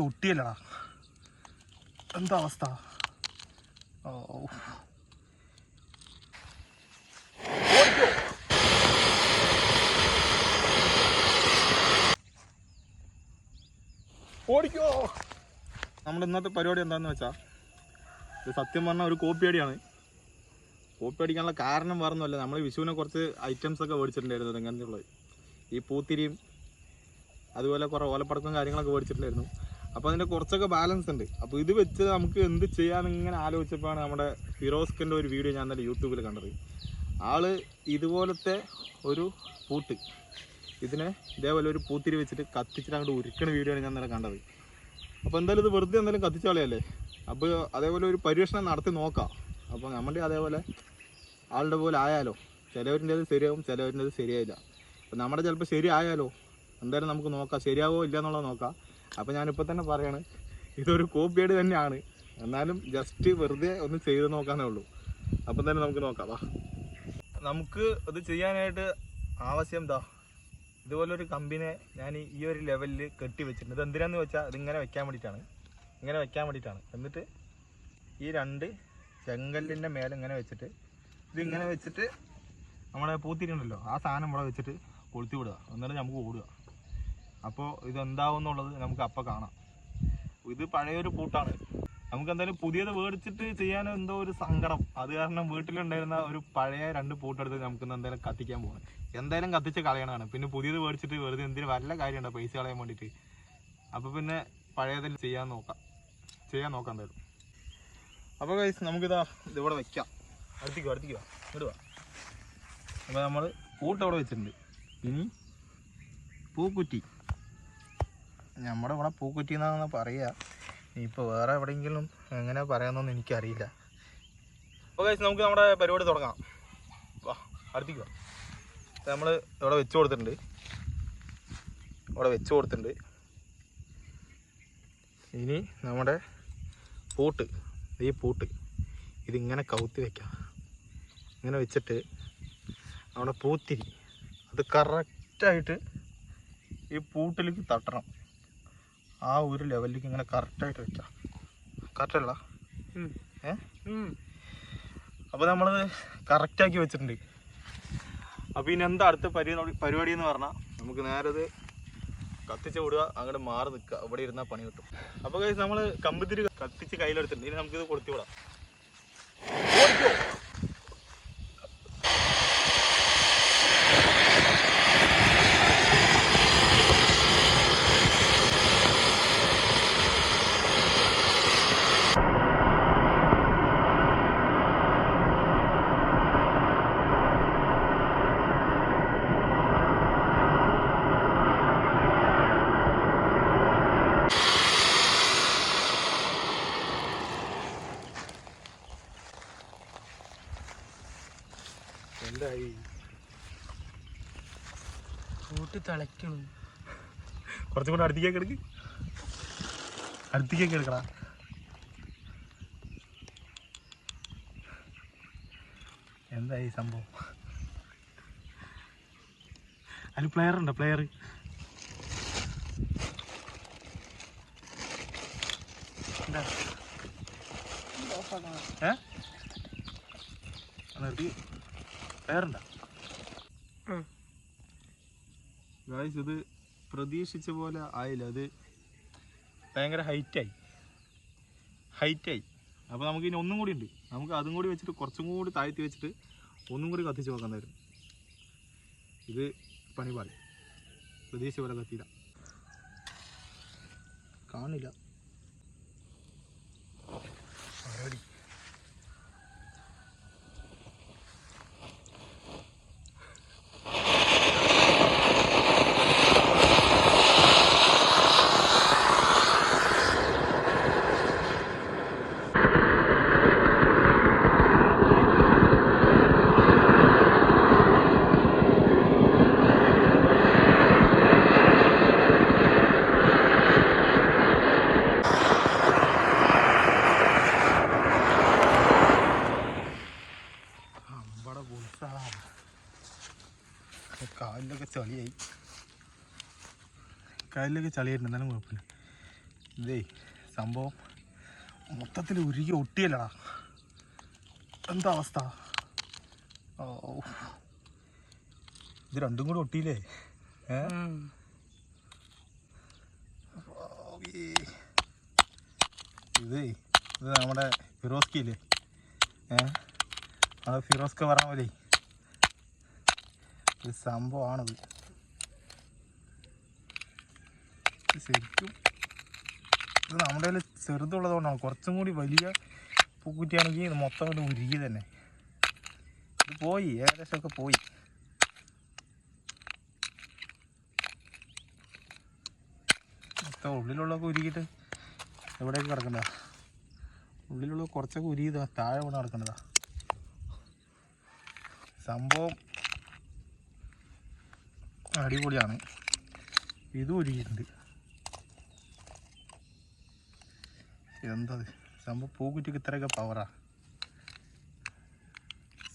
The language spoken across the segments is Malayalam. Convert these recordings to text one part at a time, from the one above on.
ഒട്ടിയല്ലടാ എന്താ അവസ്ഥ? ഓ. ഓടിക്കോ. നമ്മുടെ ഇന്നത്തെ പരിപാടി എന്താണെന്ന് വെച്ചാൽ ഇത് സത്യം പറഞ്ഞാൽ ഒരു കോപ്പി അടിയാണ് കോപ്പി അടിക്കാനുള്ള കാരണം വേറൊന്നുമല്ല നമ്മൾ വിഷുവിനെ കുറച്ച് ഐറ്റംസ് ഒക്കെ മേടിച്ചിട്ടുണ്ടായിരുന്നു തെങ്ങനെയുള്ളത് ഈ പൂത്തിരിയും അതുപോലെ കുറേ ഓലപ്പടക്കം കാര്യങ്ങളൊക്കെ മേടിച്ചിട്ടുണ്ടായിരുന്നു. അപ്പോൾ അതിന്റെ കുറച്ചൊക്കെ ബാലൻസ് ഉണ്ട്. അപ്പോൾ ഇത് വെച്ച് നമുക്ക് എന്ത് ചെയ്യാൻ ഇങ്ങനെ ആലോചിച്ചപ്പോഴാണ് നമ്മുടെ ഫിറോസ്കിന്റെ ഒരു വീഡിയോ ഞാൻ തന്നെ യൂട്യൂബിൽ കണ്ടത്. ആൾ ഇതുപോലത്തെ ഒരു പൂട്ട് ഇതിനെ ഇതേപോലെ ഒരു പൂത്തിരി വെച്ചിട്ട് കത്തിച്ചിട്ട് അങ്ങോട്ട് ഉരുക്കണ വീഡിയോ ആണ് ഞാൻ തന്നെ കണ്ടത്. അപ്പോൾ എന്തായാലും ഇത് വെറുതെ എന്തായാലും കത്തിച്ച കളയല്ലേ അപ്പോൾ അതേപോലെ ഒരു പരീക്ഷണം നടത്തി നോക്കാം. അപ്പോൾ നമ്മുടെ അതേപോലെ ആളുടെ പോലെ ആയാലോ? ചിലവരിന്റെത് ശരിയാവും ചിലവരിന്റെത് ശരിയായില്ല. അപ്പോൾ നമ്മുടെ ചിലപ്പോൾ ശരിയായാലോ? എന്തായാലും നമുക്ക് നോക്കാം. ശരിയാവോ ഇല്ല എന്നുള്ളത് നോക്കാം. അപ്പോൾ ഞാനിപ്പോൾ തന്നെ പറയാണ് ഇതൊരു കോപ്പിയേഡ് തന്നെയാണ്. എന്നാലും ജസ്റ്റ് വെറുതെ ഒന്ന് ചെയ്ത് നോക്കാനേ ഉള്ളൂ. അപ്പം തന്നെ നമുക്ക് നോക്കാം. വാ. നമുക്ക് ഇത് ചെയ്യാനായിട്ട് ആവശ്യം എന്താ? ഇതുപോലൊരു കമ്പിനെ ഞാൻ ഈ ഒരു ലെവലിൽ കെട്ടി വെച്ചിട്ടുണ്ട്. ഇത് എന്തിനാന്ന് വെച്ചാൽ ഇതിങ്ങനെ വെക്കാൻ വേണ്ടിയിട്ടാണ്. ഇങ്ങനെ വെക്കാൻ വേണ്ടിയിട്ടാണ്. എന്നിട്ട് ഈ രണ്ട് ചെങ്കല്ലിന്റെ മേലെ ഇങ്ങനെ വെച്ചിട്ട് ഇതിങ്ങനെ വെച്ചിട്ട് നമ്മുടെ പൂത്തിരിയുണ്ടല്ലോ ആ സാധനം ഇവിടെ വെച്ചിട്ട് കൊളുത്തി വിടുക. എന്നിട്ട് നമുക്ക് ഓടുക. അപ്പോൾ ഇതെന്താവും എന്നുള്ളത് നമുക്ക് അപ്പം കാണാം. ഇത് പഴയൊരു പൂട്ടാണ്. നമുക്ക് എന്തായാലും പുതിയത് മേടിച്ചിട്ട് ചെയ്യാൻ എന്തോ ഒരു സങ്കടം. അത് കാരണം വീട്ടിലുണ്ടായിരുന്ന ഒരു പഴയ രണ്ട് പൂട്ടെടുത്ത് നമുക്ക് എന്തായാലും കത്തിക്കാൻ പോകണം എന്തായാലും കത്തിച്ച് കളയണതാണ്. പിന്നെ പുതിയത് മേടിച്ചിട്ട് വെറുതെ എന്തിനും വല്ല കാര്യമുണ്ടോ? പൈസ കളയാൻ വേണ്ടിയിട്ട് അപ്പോൾ പിന്നെ പഴയതിൽ ചെയ്യാൻ നോക്കാം. ചെയ്യാൻ നോക്കാം എന്തായാലും. അപ്പോൾ കൈസ് നമുക്കിതാ ഇതിവിടെ വെക്കാം. അടുത്തേക്കോ അടുത്തേക്കോ ഇടുക അപ്പോൾ നമ്മൾ പൂട്ട് അവിടെ വെച്ചിട്ടുണ്ട്. ഇനി പൂക്കുറ്റി. നമ്മുടെ ഇവിടെ പൂക്കുറ്റി എന്നാണ് പറയുക ഇനിയിപ്പോൾ വേറെ എവിടെയെങ്കിലും എങ്ങനെ പറയാമെന്നൊന്നും എനിക്കറിയില്ല. അപ്പോൾ കഴിച്ച് നമുക്ക് നമ്മുടെ പരിപാടി തുടങ്ങാം. വാ അടുത്തേക്ക് നമ്മൾ ഇവിടെ വെച്ച് കൊടുത്തിട്ടുണ്ട്. ഇവിടെ വെച്ച് കൊടുത്തിട്ടുണ്ട്. ഇനി നമ്മുടെ പൂട്ട്. ഈ പൂട്ട്. ഇതിങ്ങനെ കൗത്തി വെക്കാം. ഇങ്ങനെ വെച്ചിട്ട് നമ്മുടെ പൂത്തിരി അത് കറക്റ്റായിട്ട് ഈ പൂട്ടിലേക്ക് തട്ടണം. ആ ഒരു ലെവലിലേക്ക് ഇങ്ങനെ കറക്റ്റായിട്ട് വെക്കാം കറക്റ്റല്ല ഏ? നമ്മൾ കറക്റ്റ് ആക്കി വെച്ചിട്ടുണ്ട്. അപ്പോൾ ഇനി എന്താ അടുത്ത പരിപാടി പരിപാടി എന്ന് പറഞ്ഞാൽ നമുക്ക് നേരെ ഇത് കത്തിച്ച് വിടുക അങ്ങോട്ട് മാറി നിൽക്കുക. ഇവിടെ ഇരുന്നാൽ പണി കിട്ടും. അപ്പോൾ നമ്മൾ നമ്മൾ കമ്പത്തിരി കത്തിച്ച് കയ്യിലെടുത്തിട്ടുണ്ട്. ഇനി നമുക്കിത് കൊടുത്തു വിടാം. എന്തായി? കൂട്ടി തിളയ്ക്കണം. കുറച്ചും കൂടെ അടുത്തേക്ക് എടുക്ക്. അടുത്തേക്ക് എടുക്കടാ. എന്തായി സംഭവം? അതിൽ പ്ലെയർ ഉണ്ടോ? പ്ലെയർ ഏ? നിർത്തി. ഗായ്സ് ഇത് പ്രതീക്ഷിച്ച പോലെ ആയില്ല. അത് ഭയങ്കര ഹൈറ്റായി ഹൈറ്റായി അപ്പോൾ നമുക്ക് ഇനി ഒന്നും കൂടി ഉണ്ട്. നമുക്ക് അതും കൂടി വെച്ചിട്ട് കുറച്ചും കൂടി താഴ്ത്തി വെച്ചിട്ട് ഒന്നും കൂടി കത്തിച്ച് നോക്കാൻ തരും ഇത് പണിപാടി പ്രതീക്ഷിച്ച പോലെ കത്തിയില്ല കാണില്ല. അമ്പട പൊളിച്ചാ കാലിലൊക്കെ ചളിയായി. കാലിലൊക്കെ ചളിയായിട്ടുണ്ട് എന്നാലും കുഴപ്പമില്ല. ഇതേ സംഭവം മൊത്തത്തിൽ ഉരുകി ഒട്ടിയല്ലടാ. എന്താ അവസ്ഥ? ഓ ഇത് രണ്ടും കൂടെ ഒട്ടിയില്ലേ. ഇതേ ഇത് നമ്മുടെ ഫിറോസ്കി ഇല്ലേ? ഏ അത് ഫിറോസ്ക പറഞ്ഞ പോലെ ഒരു സംഭവമാണത് ശരിക്കും ഇത് നമ്മുടെ കയ്യിൽ ചെറുതുള്ളതുകൊണ്ടാണ്. കുറച്ചും കൂടി വലിയ പൂക്കുറ്റിയാണെങ്കിൽ ഇത് മൊത്തം ഇത് ഉരുകി തന്നെ. ഇത് പോയി ഏകദേശമൊക്കെ പോയി. മൊത്തം ഉള്ളിലുള്ളതൊക്കെ ഉരുകിയിട്ട് എവിടെയൊക്കെ കിടക്കണ്ട? ഉള്ളിലുള്ള കുറച്ചൊക്കെ ഉരുകിയതാ താഴെ കൊണ്ട് നടക്കണതാ സംഭവം അടിപൊളിയാണ്. ഇതും ഉരുകിയിട്ടുണ്ട് എന്താ ഇത്? സംഭവം പൂക്കുറ്റിക്ക് ഇത്രയൊക്കെ പവറാ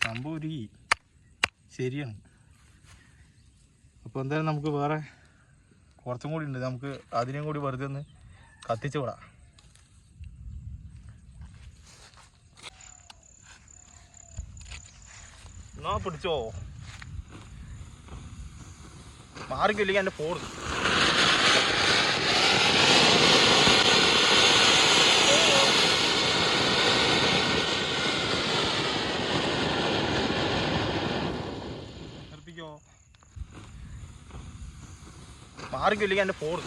സംഭവം ഒരു ശരിയാണ്. അപ്പോൾ എന്തായാലും നമുക്ക് വേറെ കുറച്ചും കൂടി ഉണ്ട്. നമുക്ക് അതിനെയും കൂടി വെറുതെ ഒന്ന് കത്തിച്ചു വിടാം. എന്നാ പിടിച്ചോ? മാറിക്കില്ലെങ്കിൽ എന്റെ ഫോൺ മാറിക്കില്ലെങ്കിൽ എന്റെ ഫോൺ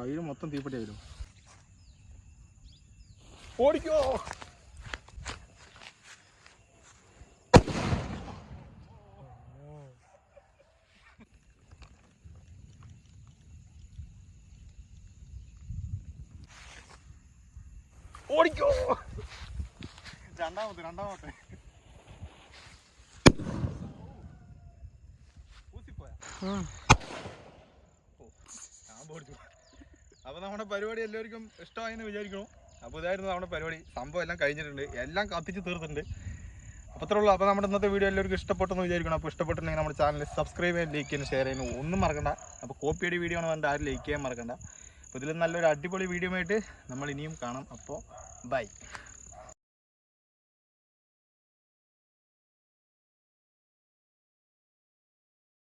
കയ്യിൽ മൊത്തം തീപ്പെട്ടി വരും ഓടിക്കോ. ഓടിക്കോ. രണ്ടാമത്തെ രണ്ടാമത്തെ. ഊസിപ്പോയാ? ഞാൻ അപ്പോൾ നമ്മുടെ പരിപാടി എല്ലാവർക്കും ഇഷ്ടമായെന്ന് വിചാരിക്കണോ അപ്പോൾ ഇതായിരുന്നു നമ്മുടെ പരിപാടി. സംഭവം എല്ലാം കഴിഞ്ഞിട്ടുണ്ട്. എല്ലാം കത്തിച്ച് തീർത്തിട്ടുണ്ട്. അപ്പോൾ അത്രേ ഉള്ളൂ. അപ്പോൾ നമ്മുടെ ഇന്നത്തെ വീഡിയോ എല്ലാവർക്കും ഇഷ്ടപ്പെട്ടെന്ന് വിചാരിക്കണം അപ്പോൾ ഇഷ്ടപ്പെട്ടിട്ടുണ്ടെങ്കിൽ നമ്മുടെ ചാനൽ സബ്സ്ക്രൈബ് ചെയ്യാൻ ലൈക്ക് ചെയ്യാൻ ഷെയർ ചെയ്യാനും ഒന്നും മറക്കണ്ട. അപ്പോൾ കോപ്പിയുടെ വീഡിയോ ആണ് വേണ്ട ആരും ലൈക്ക് ചെയ്യാൻ മറക്കണ്ട. അപ്പോൾ ഇതിൽ നല്ലൊരു അടിപൊളി വീഡിയോ ആയിട്ട് നമ്മൾ ഇനിയും കാണാം. അപ്പോൾ ബൈ